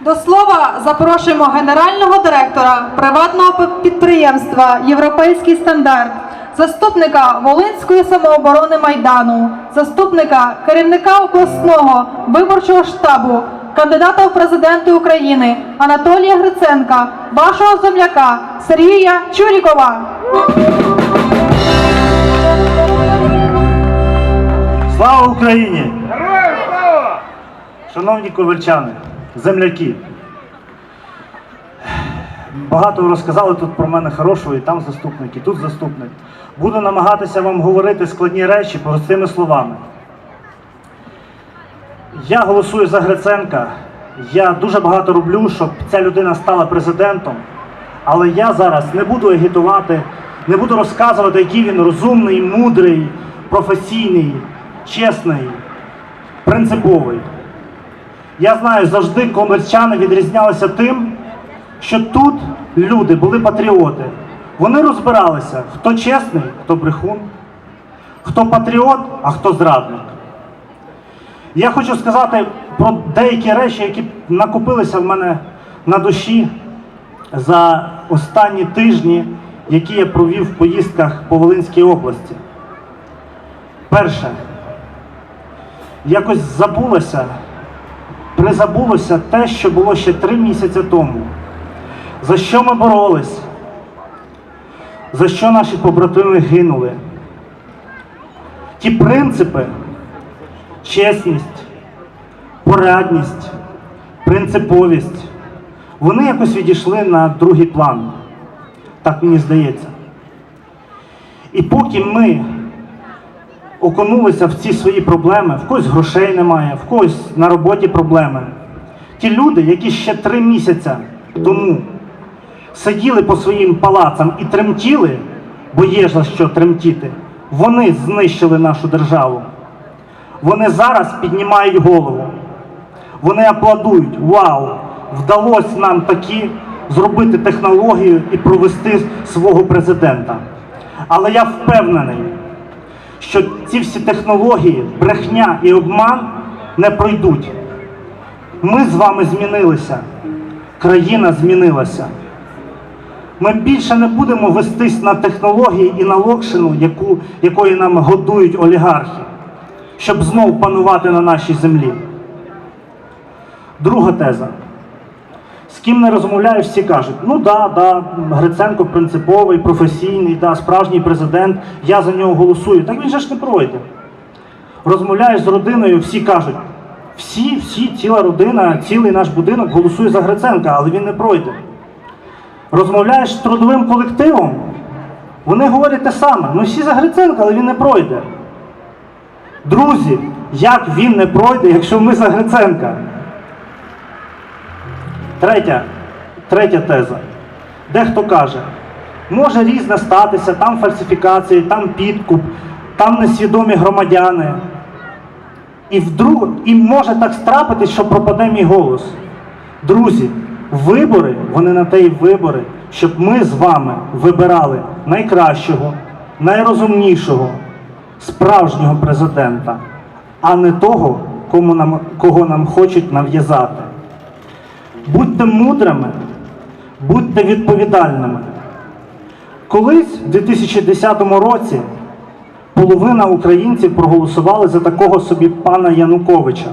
До слова запрошуємо генерального директора приватного підприємства Європейський стандарт, заступника Волинської самооборони Майдану, заступника керівника обласного виборчого штабу, кандидата в президенти України Анатолія Гриценка, вашого земляка Сергія Чурікова. Слава Україні! Шановні ковальчани, земляки. Багато розказали тут про мене хорошого, і там заступник, і тут заступник. Буду намагатися вам говорити складні речі простими словами. Я голосую за Гриценка. Я дуже багато роблю, щоб ця людина стала президентом. Але я зараз не буду агітувати, не буду розказувати, який він розумний, мудрий, професійний, чесний, принциповий. Я знаю, завжди комерчани відрізнялися тим, що тут люди були патріоти. Вони розбиралися, хто чесний, хто брехун, хто патріот, а хто зрадник. Я хочу сказати про деякі речі, які накопилися в мене на душі за останні тижні, які я провів в поїздках по Волинській області. Перше, якось забулося, призабулося те, що було ще три місяці тому. За що ми боролись? За що наші побратими гинули? Ті принципи, чесність, порядність, принциповість, вони якось відійшли на другий план. Так мені здається. І поки ми окунулися в ці свої проблеми, в когось грошей немає, в когось на роботі проблеми. Ті люди, які ще три місяці тому сиділи по своїм палацам і тремтіли, бо є за що тремтіти, вони знищили нашу державу. Вони зараз піднімають голову. Вони аплодують. Вау! Вдалося нам таки зробити технологію і провести свого президента. Але я впевнений, що ці всі технології, брехня і обман не пройдуть. Ми з вами змінилися, країна змінилася. Ми більше не будемо вестись на технології і на локшину, яку, якої нам годують олігархи, щоб знову панувати на нашій землі. Друга теза. З ким не розмовляєш, всі кажуть, ну да, да, Гриценко принциповий, професійний, да, справжній президент, я за нього голосую. Так він же ж не пройде. Розмовляєш з родиною, всі кажуть, всі, всі, ціла родина, цілий наш будинок голосує за Гриценка, але він не пройде. Розмовляєш з трудовим колективом, вони говорять те саме, ну всі за Гриценка, але він не пройде. Друзі, як він не пройде, якщо ми за Гриценка? Третя, третя теза. Дехто каже, може різне статися, там фальсифікації, там підкуп, там несвідомі громадяни. І вдруг і може так страпитись, що пропаде мій голос. Друзі, вибори, вони на те й вибори, щоб ми з вами вибирали найкращого, найрозумнішого, справжнього президента, а не того, кому нам, кого нам хочуть нав'язати. Будьте мудрими, будьте відповідальними. Колись, в 2010 році, половина українців проголосували за такого собі пана Януковича.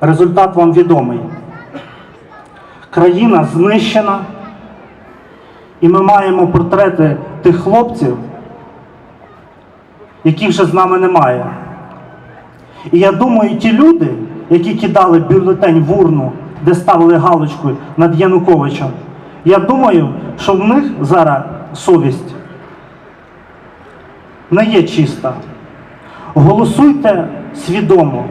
Результат вам відомий. Країна знищена, і ми маємо портрети тих хлопців, яких вже з нами немає. І я думаю, ті люди, які кидали бюлетень в урну, де ставили галочку над Януковичем, я думаю, що в них зараз совість не є чиста. Голосуйте свідомо,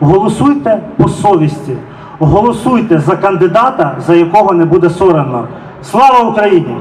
голосуйте по совісті, голосуйте за кандидата, за якого не буде соромно. Слава Україні!